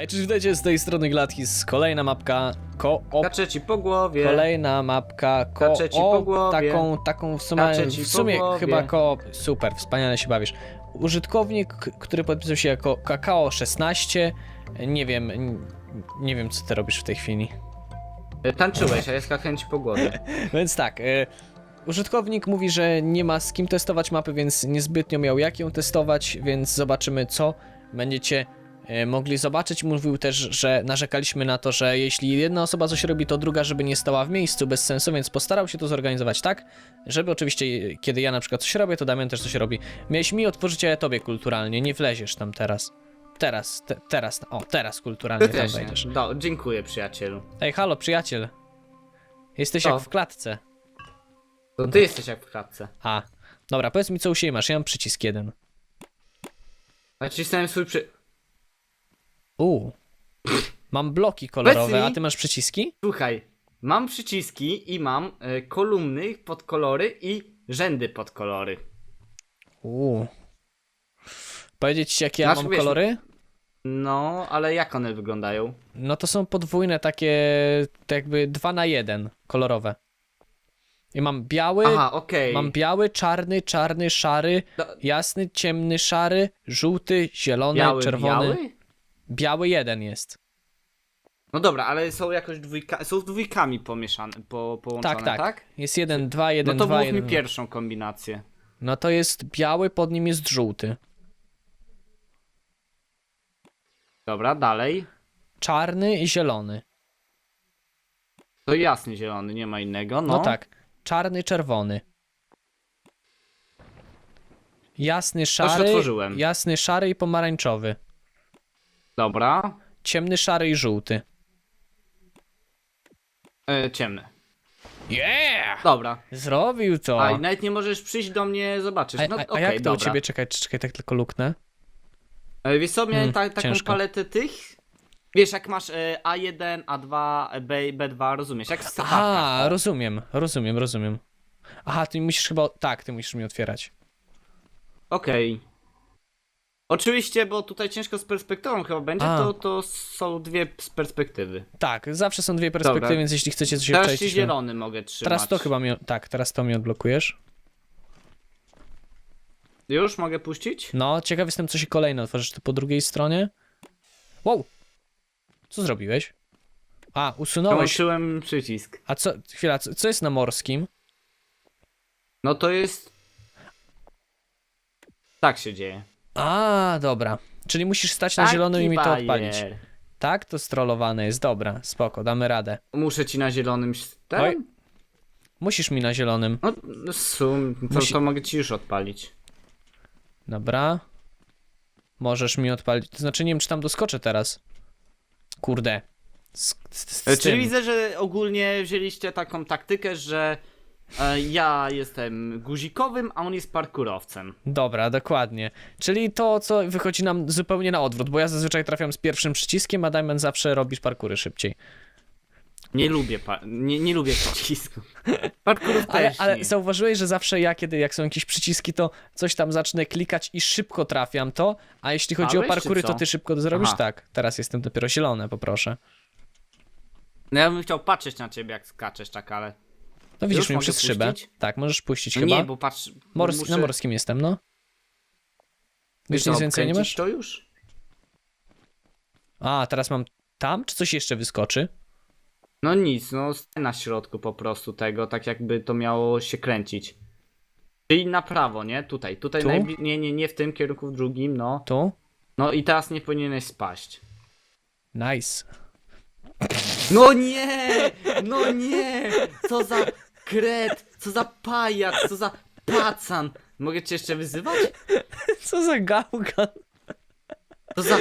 Hej, cześć, witajcie z tej strony Gladkis. Kolejna mapka koop. Kaczę ci po głowie. Kolejna mapka Kaczę ci po głowie. Taką, taką w sumie, Kaczę ci w po sumie głowie. chyba koop. Super, wspaniale się bawisz. Użytkownik, który podpisał się jako Kakao16. Nie wiem, nie wiem co ty robisz w tej chwili. E, Tańczyłeś, a skakałem ci po głowie. Więc tak, y, użytkownik mówi, że nie ma z kim testować mapy, więc niezbytnio miał jak ją testować, więc zobaczymy co będziecie mogli zobaczyć. Mówił też, że narzekaliśmy na to, że jeśli jedna osoba coś robi, to druga, żeby nie stała w miejscu bez sensu, więc postarał się to zorganizować tak, żeby oczywiście, y, kiedy ja na przykład coś robię, to Damian też coś robi. Miałeś mi otworzyć, a ja tobie kulturalnie, nie wleziesz tam teraz. Teraz, te, teraz, o, teraz kulturalnie Ty tam też nie. wejdziesz. Dziękuję przyjacielu. Ej, halo, przyjaciel. Jesteś Co? jak w klatce. To ty jesteś jak w klatce. A, dobra, powiedz mi co u siebie masz, ja mam przycisk jeden. Nacisnąłem swój przy... U. Mam bloki kolorowe, a ty masz przyciski? Słuchaj, mam przyciski i mam e, kolumny pod kolory i rzędy pod kolory. U. Powiedzieć ci jakie ja Znaczy, mam wiesz- kolory? No, ale jak one wyglądają? No to są podwójne takie, tak jakby dwa na jeden, kolorowe. I mam biały, Aha, okej. mam biały, czarny, czarny, szary, Do- jasny, ciemny, szary, żółty, zielony, Biały, czerwony. biały? Biały jeden jest. No dobra, ale są jakoś dwójka... Są dwójkami pomieszane, po, połączone, Tak, tak? tak. Jest jeden, dwa, No jeden, to dwa, mów jeden. mi pierwszą kombinację. No to jest biały, pod nim jest żółty. Dobra, dalej. Czarny i zielony. To jasny zielony, nie ma innego, no. No tak. Czarny, czerwony. Jasny, szary. otworzyłem. Jasny, szary i pomarańczowy. Dobra. Ciemny, szary i żółty. E, ciemny. Yeah! Dobra. Zrobił to. A, i nawet nie możesz przyjść do mnie zobaczyć. A, No a, a okej, jak to dobra. u ciebie? Czekaj, czekaj, tak tylko luknę. E, Wiesz co, miałem Mm, ta, taką ciężko. paletę tych. Wiesz, jak masz e, A1, A2, e, B, B2, rozumiesz? Jak w A, startupkach. o. rozumiem, rozumiem, rozumiem. Aha, ty musisz chyba. Tak, ty musisz mi otwierać. Okej. Oczywiście, bo tutaj ciężko z perspektywą chyba będzie, A. to, to są dwie z perspektywy. Tak, zawsze są dwie perspektywy, Dobra. więc jeśli chcecie coś Teraz się zielony mogę trzymać. Teraz to chyba mi. Tak, teraz to mi odblokujesz. Już mogę puścić? No, ciekaw jestem, co się kolejne otworzysz. Ty po drugiej stronie? Wow! Co zrobiłeś? A, usunąłeś. Przełączyłem przycisk. A co, chwila, co, co jest na morskim? No to jest... Tak się dzieje. A, dobra. Czyli musisz stać na Taki zielonym i mi to bajer. odpalić. Tak? To strollowane jest. Dobra, spoko, damy radę. Muszę ci na zielonym... Ten? Oj. Musisz mi na zielonym. No, w sum, to, Musi- to mogę ci już odpalić. Dobra. Możesz mi odpalić. To znaczy, nie wiem, czy tam doskoczę teraz. Kurde. Z, z, z E, Czyli tym. widzę, że ogólnie wzięliście taką taktykę, że ja jestem guzikowym, a on jest parkurowcem. Dobra, dokładnie. Czyli to, co wychodzi nam zupełnie na odwrót, bo ja zazwyczaj trafiam z pierwszym przyciskiem, a Damian zawsze robisz parkury szybciej. Nie lubię, pa- nie, nie lubię przycisku. Parkurów Ale, też ale nie. zauważyłeś, że zawsze ja, kiedy jak są jakieś przyciski, to coś tam zacznę klikać i szybko trafiam to, a jeśli chodzi o czy parkury, to co? ty szybko to zrobisz? Aha. Tak. Teraz jestem dopiero zielone, poproszę. No ja bym chciał patrzeć na ciebie, jak skaczesz, tak, ale... No widzisz Już mnie mogę przez szybę. puścić? Tak, możesz puścić No chyba. nie, bo patrz... Mors muszę... Na morskim jestem, no. Wiesz, nic więcej nie obkręcić masz? to już? A, teraz mam tam, czy coś jeszcze wyskoczy? No nic, no stań na środku po prostu tego, tak jakby to miało się kręcić. Czyli na prawo, nie? Tutaj, tutaj Tu? najbli- nie, nie, nie w tym kierunku, w drugim, no. Tu? No i teraz nie powinieneś spaść. Nice. No nie! No nie! Co za kret! Co za pajac! Co za pacan! Mogę cię jeszcze wyzywać? Co za gałgan. Co za...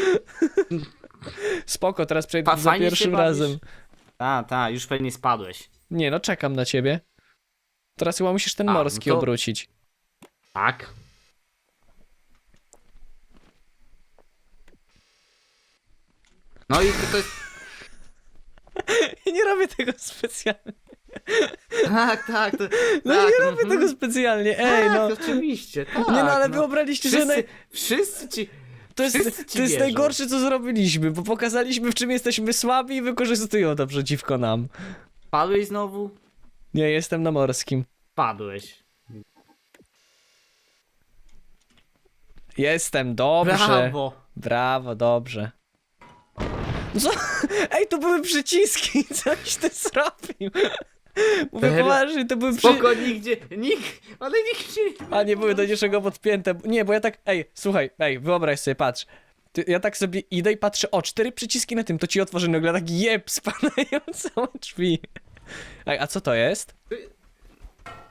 Spoko, teraz przejdę Pa- za fajnie się pierwszym bawisz? razem. Ta, ta, już pewnie spadłeś. Nie no, czekam na ciebie. Teraz chyba musisz ten A, no morski to- obrócić. Tak. No i to, to jest... Ja nie robię tego specjalnie. Tak, tak, to... No tak, nie robię mhm. tego specjalnie, ej tak, no. oczywiście, tak. Nie no, ale no. wyobraźcie, że... Wszyscy, naj- wszyscy ci... to jest, Wszyscy ci to jest wierzą. najgorsze, co zrobiliśmy, bo pokazaliśmy, w czym jesteśmy słabi i wykorzystują to przeciwko nam. Padłeś znowu? Nie, jestem na morskim. Padłeś. Jestem, dobrze. Brawo! Brawo, dobrze. Co? Ej, to były przyciski, coś ty zrobił. Mówię Serio? poważnie, to były przyciski. Spoko, nigdzie, nikt, ale nikt się... A nie były do niczego podpięte. Nie, bo ja tak. Ej, słuchaj, ej, wyobraź sobie, patrz. Ty, ja tak sobie idę i patrzę, o, cztery przyciski na tym, to ci otworzy nagle tak jeb, spadają całe drzwi. Ej, a co to jest?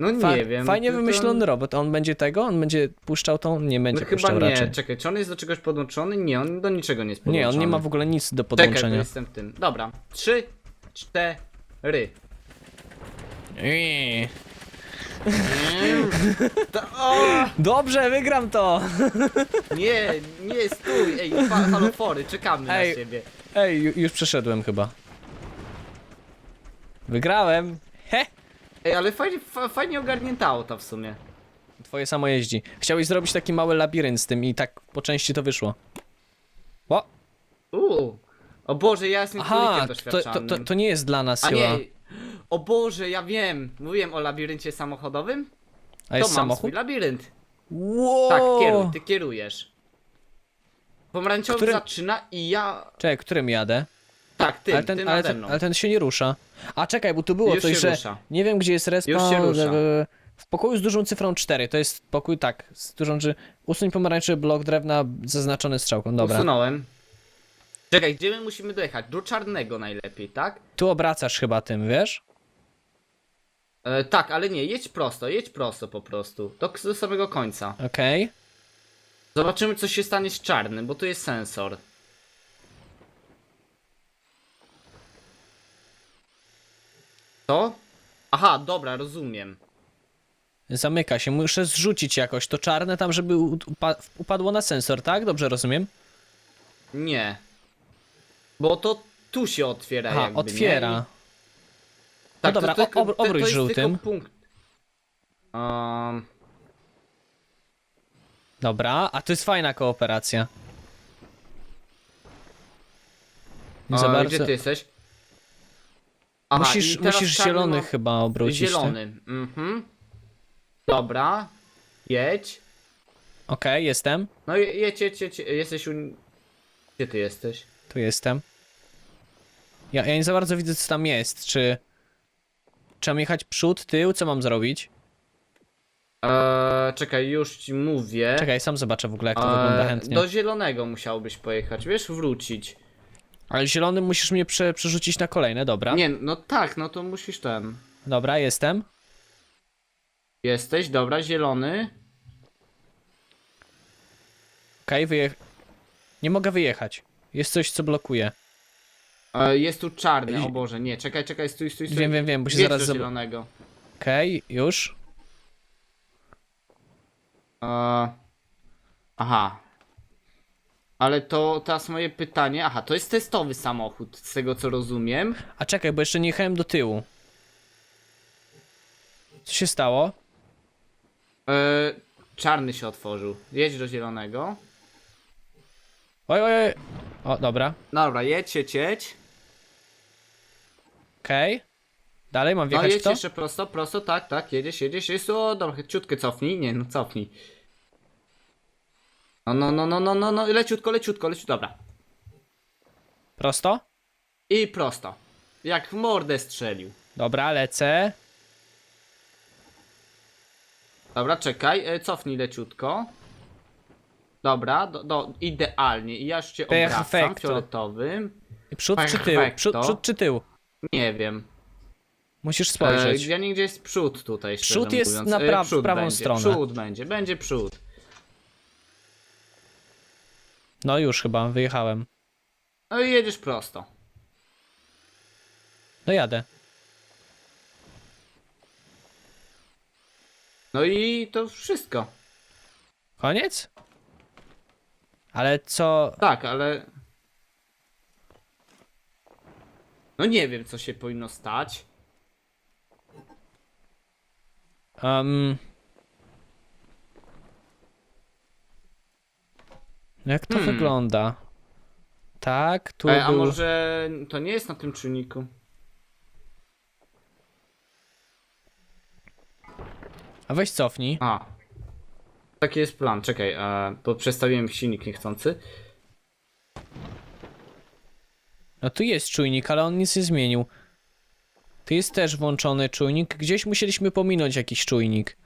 No nie Fa- wiem. Fajnie to- wymyślony robot. On będzie tego? On będzie puszczał tą? Nie będzie No chyba puszczał nie, raczej. czekaj, czy on jest do czegoś podłączony? Nie, on do niczego nie jest podłączony. Nie, on nie ma w ogóle nic do Czekaj, podłączenia. jestem w tym. Dobra, trzy, cztery. Eee. To, o, Dobrze, wygram to! nie, nie, stój, ej, fa- halofory, czekamy Ej. na ciebie. Ej, ju- już przeszedłem chyba. Wygrałem! He! Ej, ale fajnie, fa, fajnie ogarnięta auta w sumie. Twoje samo jeździ. Chciałeś zrobić taki mały labirynt z tym i tak po części to wyszło. O! Uuu. O Boże, ja jestem Aha, królikiem to, to, doświadczalnym. to, to nie jest dla nas A chyba. nie, o Boże, ja wiem. Mówiłem o labiryncie samochodowym? A jest to mam samochód? swój labirynt. Wow! Tak, kieruj, ty kierujesz. Pomarańczowy zaczyna i ja... Czekaj, którym jadę? Tak, ty, ale, ty ten, ale, nade ten, mną. ale ten się nie rusza. A czekaj, bo tu było Już coś, się że rusza. nie wiem gdzie jest respa. Już się rusza. w- W pokoju z dużą cyfrą 4, to jest pokój tak, z dużą, że usuń pomarańczowy blok drewna zaznaczony strzałką, dobra. Usunąłem. Czekaj, gdzie my musimy dojechać? Do czarnego najlepiej, tak? Tu obracasz chyba tym, wiesz? E, tak, ale nie, jedź prosto, jedź prosto po prostu. Do, do samego końca. Okej. Zobaczymy, co się stanie z czarnym, bo tu jest sensor. Co? Aha, dobra, rozumiem. Zamyka się, muszę zrzucić jakoś to czarne tam, żeby u- upa upadło na sensor, tak? Dobrze rozumiem? Nie. Bo to tu się otwiera Aha, jakby, otwiera. Nie? I- Tak, dobra, to, tylko- o- ob- to- obróć to żółtym. Punkt. Um, Dobra, a to jest fajna kooperacja. Nie za a, bardzo. Gdzie ty jesteś? Aha, musisz musisz zielony ma- chyba obrócić. tak? Zielony, mhm. Dobra, jedź. Okej, jestem. No je- jedź, jedź, jedź, jesteś u... Gdzie ty jesteś? Tu jestem. Ja, ja nie za bardzo widzę, co tam jest. Czy. Czy mam jechać przód, tył? Co mam zrobić? Eee, czekaj, już ci mówię. Czekaj, sam zobaczę w ogóle, jak to wygląda chętnie. Do zielonego musiałbyś pojechać, wiesz, wrócić. Ale zielony musisz mnie prze, przerzucić na kolejne, dobra. Nie, no tak, no to musisz ten. Dobra, jestem. Jesteś, dobra, zielony. Okej, wyjech... Nie mogę wyjechać. Jest coś, co blokuje. E, jest tu czarny, o Boże, nie, czekaj, czekaj, stój, stój, stój. Wiem, wiem, wiem, bo się zaraz do zob- zielonego. Okej, już. E, aha. Ale to teraz moje pytanie, aha, to jest testowy samochód, z tego co rozumiem. A czekaj, bo jeszcze nie jechałem do tyłu. Co się stało? E, czarny się otworzył. Jedź do zielonego. Oj, oj, oj. O, dobra. Dobra, jedź, jedź, jedź. Okej. Dalej mam No wjechać w jedź to? jeszcze prosto, prosto, tak, tak, jedziesz, jedziesz, jest, o, dobra, ciutkę cofnij, nie, no cofnij. No, no, no, no, no, no, no, leciutko, leciutko, leciutko, dobra. Prosto? I prosto. Jak w mordę strzelił. Dobra, lecę. Dobra, czekaj, e, cofnij leciutko. Dobra, do, do, idealnie. I ja już cię obracam Perfekto. fioletowym. Przód czy tył? Perfekto. Przód, przód czy tył? Nie wiem. Musisz E, spojrzeć. ja nigdzie jest przód tutaj, szczerze Przód jest mówiąc. na pra- E, przód w prawą będzie, stronę. Przód będzie, będzie przód. No już chyba, wyjechałem. No i jedziesz prosto. No jadę. No i to wszystko. Koniec? Ale co... Tak, ale... No nie wiem, co się powinno stać. Um... Jak to Hmm. wygląda? Tak, tu E, a był... może to nie jest na tym czujniku? A weź cofnij. A. Taki jest plan, czekaj, e, bo przestawiłem silnik niechcący. No tu jest czujnik, ale on nic nie zmienił. Tu jest też włączony czujnik. Gdzieś musieliśmy pominąć jakiś czujnik.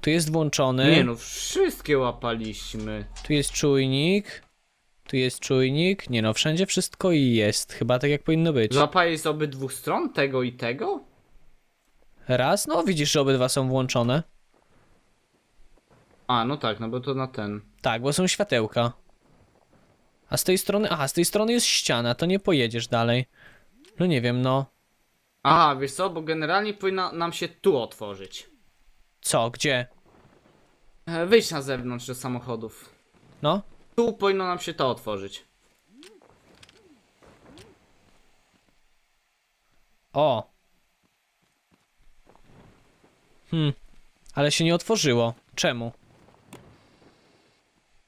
Tu jest włączony. Nie no, wszystkie łapaliśmy. Tu jest czujnik. Tu jest czujnik. Nie no, wszędzie wszystko jest. Chyba tak jak powinno być. Złapałeś z obydwu stron, tego i tego? Raz, no widzisz, że obydwa są włączone. A, no tak, no bo to na ten. Tak, bo są światełka. A z tej strony, aha, z tej strony jest ściana, to nie pojedziesz dalej. No nie wiem, no. Aha, wiesz co, bo generalnie powinna nam się tu otworzyć. Co, gdzie? E, wyjść na zewnątrz do samochodów. No? Tu powinno nam się to otworzyć. O. Hmm. Ale się nie otworzyło. Czemu?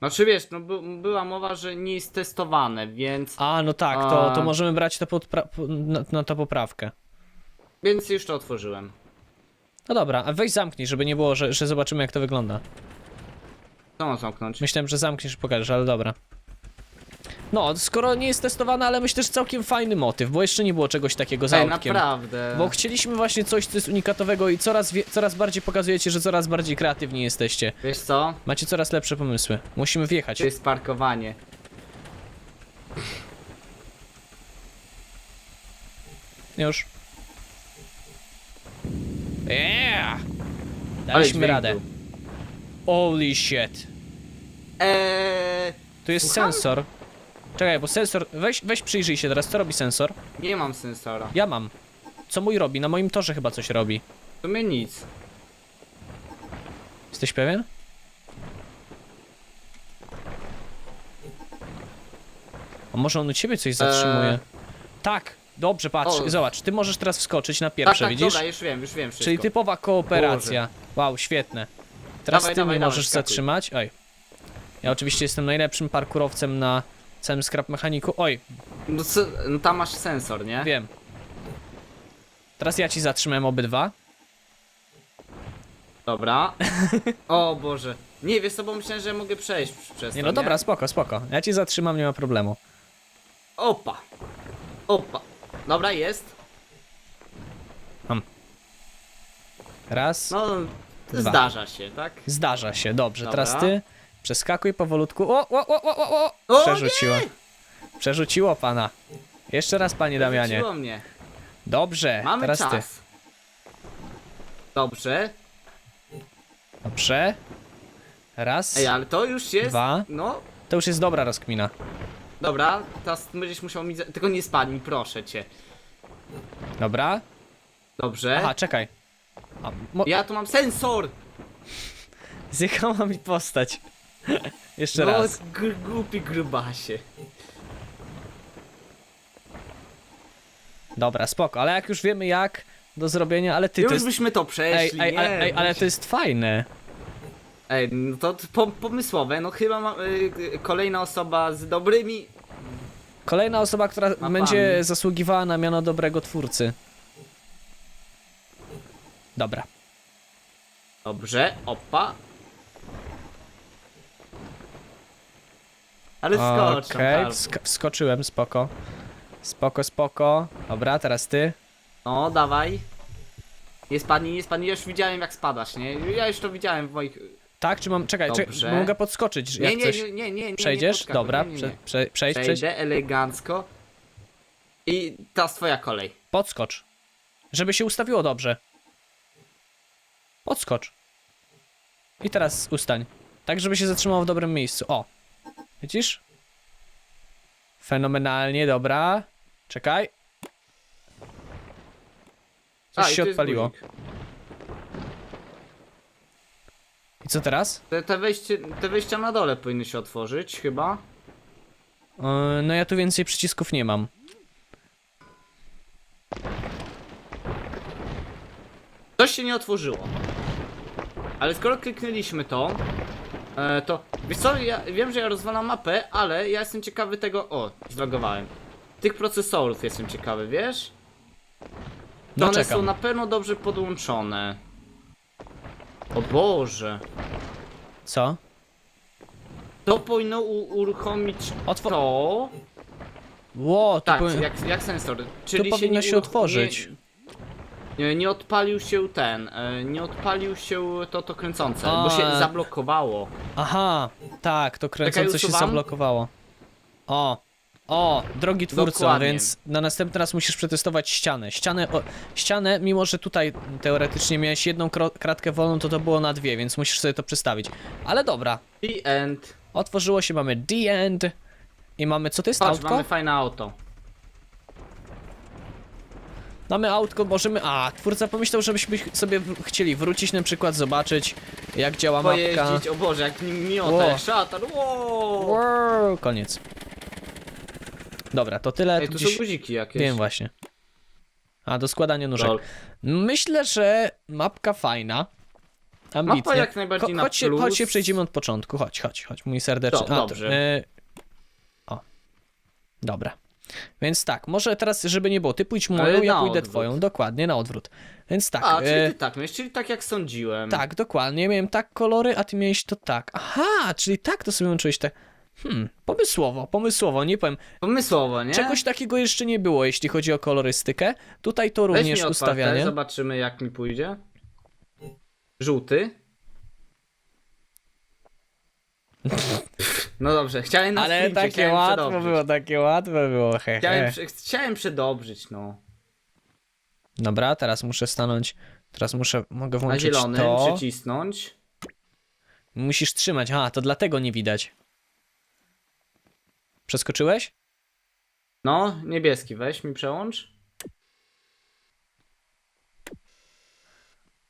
Znaczy wiesz, no by, była mowa, że nie jest testowane, więc... A, no tak, to, to możemy brać to pod na, na to poprawkę. Więc już to otworzyłem. No dobra, a weź zamknij, żeby nie było, że, że zobaczymy jak to wygląda. Co mam zamknąć? Myślałem, że zamkniesz i pokażesz, ale dobra. No, skoro nie jest testowane, ale myślę, że całkiem fajny motyw, bo jeszcze nie było czegoś takiego za Ej, autkiem. naprawdę. Bo chcieliśmy właśnie coś, co jest unikatowego i coraz, wie, coraz bardziej pokazujecie, że coraz bardziej kreatywni jesteście. Wiesz co? Macie coraz lepsze pomysły. Musimy wjechać. To jest parkowanie. Już. Yeah! Ale Daliśmy dźwięk radę. był. Holy shit. Eee, Tu jest Słucham? sensor. Czekaj, bo sensor... Weź, weź przyjrzyj się teraz, co robi sensor? nie mam sensora. Ja mam. Co mój robi? Na moim torze chyba coś robi. W sumie nic. Jesteś pewien? A może on u ciebie coś zatrzymuje? Eee. Tak, dobrze, patrz, O. zobacz, ty możesz teraz wskoczyć na Tak, pierwsze, tak, widzisz? dobra, już wiem, już wiem wszystko. Czyli typowa kooperacja. Wow, świetne. Teraz Dawaj, ty dawaj, mnie dawaj, możesz skakuj. zatrzymać. Oj. Ja oczywiście jestem najlepszym parkurowcem na całym scrap mechaniku. Oj, No, co, no tam masz sensor, nie? wiem. Teraz ja ci zatrzymałem obydwa. Dobra. O Boże. Nie, wiesz co, bo myślałem, że mogę przejść przez Nie to, no dobra, spoko, spoko. Ja ci zatrzymam, nie ma problemu. Opa. Opa. Dobra, jest. Raz. No, Dwa. zdarza się, tak? Zdarza się, dobrze. Dobra. Teraz ty przeskakuj powolutku. O, o, o, o, o, o! Przerzuciło. Przerzuciło pana. Jeszcze raz, panie Damianie. Wróciło mnie. Dobrze, Mamy teraz ty. czas. Dobrze. Dobrze. Raz. Ej, ale to już jest. Dwa. No, To już jest dobra rozkmina. dobra, teraz będziesz musiał mi. za- Tylko nie spadnij, proszę cię. Dobra. Dobrze. Aha, czekaj. A, mo- Ja tu mam sensor! Zjechała mi postać. Jeszcze no, raz. gr głupi grubasie. Dobra, spoko, ale jak już wiemy jak do zrobienia, ale ty to Już jest... byśmy to Ej, przeszli, ej, nie? ale, ej, ale to jest fajne. Ej, no to po, pomysłowe, no chyba ma, y, kolejna osoba z dobrymi... Kolejna osoba, która będzie zasługiwała na miano dobrego twórcy. Dobra. Dobrze, opa. Ale skocz Okej, tam. wsk- wskoczyłem, spoko. Spoko, spoko. Dobra, teraz ty. No, dawaj. Nie spadnij, nie spadnij, ja już widziałem jak spadasz, nie? Ja już to widziałem w moich... Tak, czy mam... Czekaj, Dobrze. mogę podskoczyć, Nie, jak nie, coś... nie, nie, nie, nie Przejdziesz? Nie podskakuj, Dobra, nie, nie, prze, nie. prze, przejść, przejść. Przejdę elegancko. I teraz twoja kolej. Podskocz. Żeby się ustawiło dobrze. Podskocz. I teraz ustań. Tak, żeby się zatrzymało w dobrym miejscu. O. Widzisz? Fenomenalnie, dobra. Czekaj. Coś A, i się jest odpaliło. guzik. I co teraz? Te, te, wejście, te wejścia na dole powinny się otworzyć, chyba. Yy, no ja tu więcej przycisków nie mam. Coś się nie otworzyło. Ale skoro kliknęliśmy to, E, to, wiesz co, ja wiem, że ja rozwalam mapę, ale ja jestem ciekawy tego, o, zlogowałem. Tych procesorów jestem ciekawy, wiesz? To No one czekam. są na pewno dobrze podłączone. O Boże. Co? To powinno uruchomić Otwo- to. Ło, to Tak, powi- jak, jak sensor. Czyli powinno nie się uruch- otworzyć. Nie, nie, nie odpalił się ten, e, nie odpalił się to, to kręcące, bo się A. zablokowało. Aha, tak, to kręcące się usuwam? zablokowało. O, o, drogi twórco, Dokładnie. więc na następny raz musisz przetestować ścianę. Ścianę, o, ścianę, mimo że tutaj teoretycznie miałeś jedną kro- kratkę wolną, to to było na dwie, więc musisz sobie to przestawić. Ale dobra, I end. otworzyło się, mamy the end i mamy, co to jest Patrz, autko? mamy fajne auto. Mamy autko, możemy, a, twórca pomyślał, żebyśmy sobie chcieli wrócić na przykład, zobaczyć jak działa mapka. Pojeździć, o Boże, jak Ło. jak szatan, wow. Wow, koniec. Dobra, to tyle. Ej, tu gdzieś... są guziki jakieś. Wiem właśnie. A, do składania nóżek. Lol. Myślę, że mapka fajna. Ambitnie. Mapa jak najbardziej na chodź, się, plus. chodź się przejdziemy od początku. Chodź, chodź, chodź, mój serdeczny. A, to- dobrze. e, O. Dobra. Więc tak, może teraz, żeby nie było, ty pójdź moją, Ale ja na pójdę odwrót. twoją. Dokładnie, na odwrót. Więc tak. A, czyli e, ty tak myślisz, czyli tak jak sądziłem. tak, dokładnie. Miałem tak kolory, a ty miałeś to tak. Aha, czyli tak to sobie łączyłeś te. Hmm, pomysłowo, pomysłowo, nie powiem. Pomysłowo, nie? Czegoś takiego jeszcze nie było, jeśli chodzi o kolorystykę. Tutaj to Weź mi również otwarte, ustawianie. zobaczymy jak mi pójdzie. Żółty. No dobrze, chciałem na Ale screencie, takie chciałem łatwo przedobrzyć. było, takie łatwe było, he, Chciałem, he. prze, chciałem przedobrzyć, no. Dobra, teraz muszę stanąć, teraz muszę, mogę Na włączyć zielonym to. przycisnąć. Musisz trzymać, a, to dlatego nie widać. Przeskoczyłeś? No, niebieski, weź mi przełącz.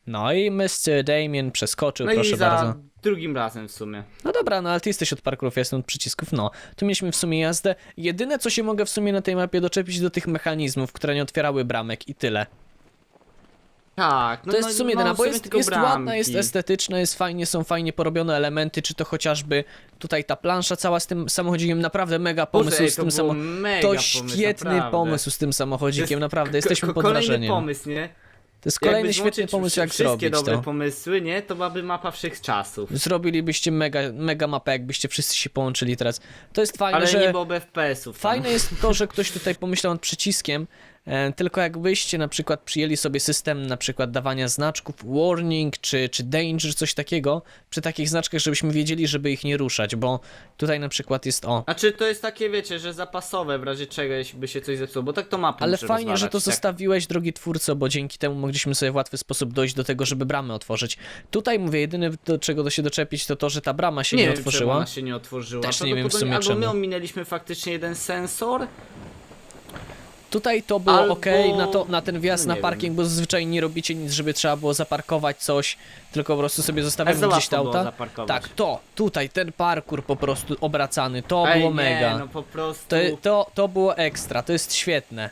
No i Mr. Damien przeskoczył, No proszę i za bardzo. Drugim razem w sumie. No dobra, no ale ty jesteś od parkurów, ja jestem od przycisków, no. Tu mieliśmy w sumie jazdę. Jedyne, co się mogę w sumie na tej mapie doczepić do tych mechanizmów, które nie otwierały bramek i tyle. Tak, no To jest no, w sumie no, jedyna, bo jest, jest ładna, jest estetyczna, jest fajnie, są fajnie porobione elementy, czy to chociażby tutaj ta plansza cała z tym samochodzikiem, naprawdę mega pomysł Boże, z tym samochodzikiem. To pomysł, świetny naprawdę. pomysł z tym samochodzikiem, naprawdę, jesteśmy pod kolejny wrażeniem. pomysł, nie? To jest kolejny Jakby świetny złączyć pomysł, jak wszystkie zrobić dobre to. pomysły, nie? To byłaby mapa wszechczasów. Zrobilibyście mega, mega mapę, jakbyście wszyscy się połączyli teraz. To jest fajne, Ale że... nie byłoby FPS-ów. tam. Fajne jest to, że ktoś tutaj pomyślał nad przyciskiem, tylko jakbyście na przykład przyjęli sobie system na przykład dawania znaczków warning czy, czy danger, coś takiego, przy takich znaczkach, żebyśmy wiedzieli, żeby ich nie ruszać, bo tutaj na przykład jest o. Znaczy to jest takie, wiecie, że zapasowe w razie czegoś by się coś zepsuło, bo tak to mapy Ale fajnie, że to tak. zostawiłeś, drogi twórco, bo dzięki temu mogliśmy sobie w łatwy sposób dojść do tego, żeby bramy otworzyć. Tutaj mówię, jedyne do czego do się doczepić, to to, że ta brama się nie, Nie wiem, czemu otworzyła. ona się nie otworzyła. Też nie wiem w sumie Albo my czemu. ominęliśmy faktycznie jeden sensor, Tutaj to było Albo- ok na, to, na ten wjazd no na parking, bo zazwyczaj nie robicie nic, żeby trzeba było zaparkować coś, tylko po prostu sobie zostawiamy gdzieś te auta. zaparkować. Tak, to, tutaj, ten parkour po prostu obracany, to Ej, było nie, mega. no po prostu... To, to, to było ekstra, to jest świetne.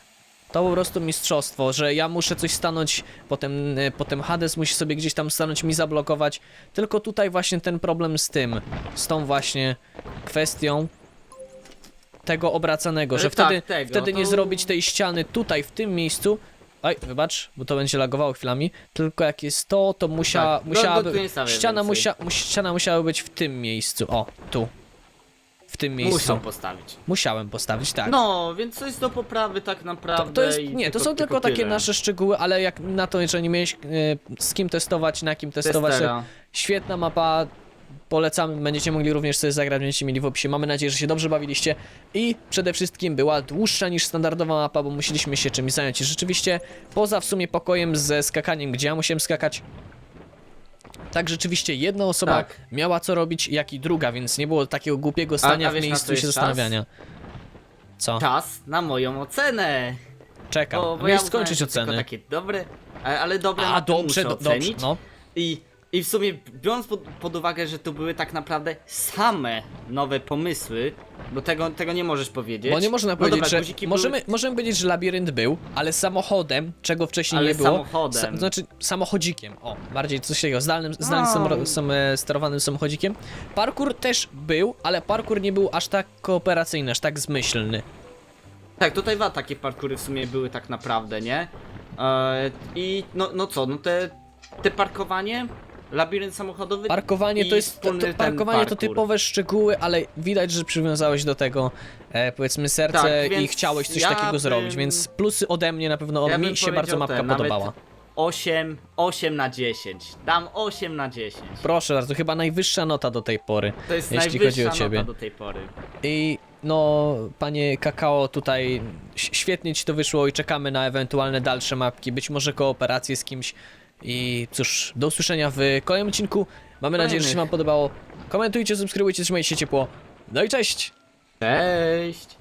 To po prostu mistrzostwo, że ja muszę coś stanąć, potem, e, potem Hades musi sobie gdzieś tam stanąć, mi zablokować. Tylko tutaj właśnie ten problem z tym, z tą właśnie kwestią tego obracanego, że tak, wtedy, tego, wtedy nie to- zrobić tej ściany tutaj, w tym miejscu. Oj, wybacz, bo to będzie lagowało chwilami. Tylko jak jest to, to musia, Tak, musiałaby. nie stawiaj ściana, więcej. musia, mus, ściana musiała być w tym miejscu. O, tu. W tym miejscu. Muszą postawić. Musiałem postawić, tak. No, więc coś do poprawy tak naprawdę To, to jest, i nie, to są tylko, takie tyle. nasze szczegóły, ale jak na to, że nie miałeś e, z kim testować, na kim testować, to Testera. świetna mapa, polecamy, będziecie mogli również sobie zagrać, będziecie mieli w opisie. Mamy nadzieję, że się dobrze bawiliście i przede wszystkim była dłuższa niż standardowa mapa, bo musieliśmy się czymś zająć. I rzeczywiście, poza w sumie pokojem ze skakaniem, gdzie ja musiałem skakać, tak rzeczywiście jedna osoba Tak. miała co robić, jak i druga, więc nie było takiego głupiego stania a w miejscu się czas? zastanawiania. Co? Czas na moją ocenę. Czekam. Bo, bo Miałeś skończyć że tylko oceny. takie dobre, ale ale dobre A, mapy dobrze, muszę do, dobrze, ocenić. no. I I w sumie biorąc pod, pod uwagę, że to były tak naprawdę same nowe pomysły, bo tego, tego nie możesz powiedzieć. Bo nie można No powiedzieć, dobra, że. Możemy, możemy powiedzieć, że labirynt był, ale samochodem, czego wcześniej Ale nie było. samochodem. znaczy samochodzikiem. O, bardziej coś takiego. Zdalnym, zdalnym sam, e, sterowanym samochodzikiem. Parkour też był, ale parkour nie był aż tak kooperacyjny, aż tak zmyślny. Były... Tak, tutaj dwa takie parkury w sumie były tak naprawdę, nie? E, I no, no co, no te, te parkowanie, labirynt samochodowy Parkowanie to jest. To, to, parkowanie to typowe szczegóły, ale widać, że przywiązałeś do tego e, powiedzmy serce Tak, i chciałeś coś ja takiego bym- zrobić, więc plusy ode mnie na pewno Ja mi się bardzo mapka ten, podobała. 8, 8 na 10. Dam 8 na 10. Proszę bardzo, chyba najwyższa nota do tej pory. To jest jeśli najwyższa chodzi o ciebie. nota do tej pory. I no, panie Kakao, tutaj świetnie ci to wyszło i czekamy na ewentualne dalsze mapki, być może kooperację z kimś. I cóż, do usłyszenia w kolejnym odcinku. Mamy nadzieję, że się wam podobało. Komentujcie, subskrybujcie, trzymajcie się ciepło. No i cześć! Cześć!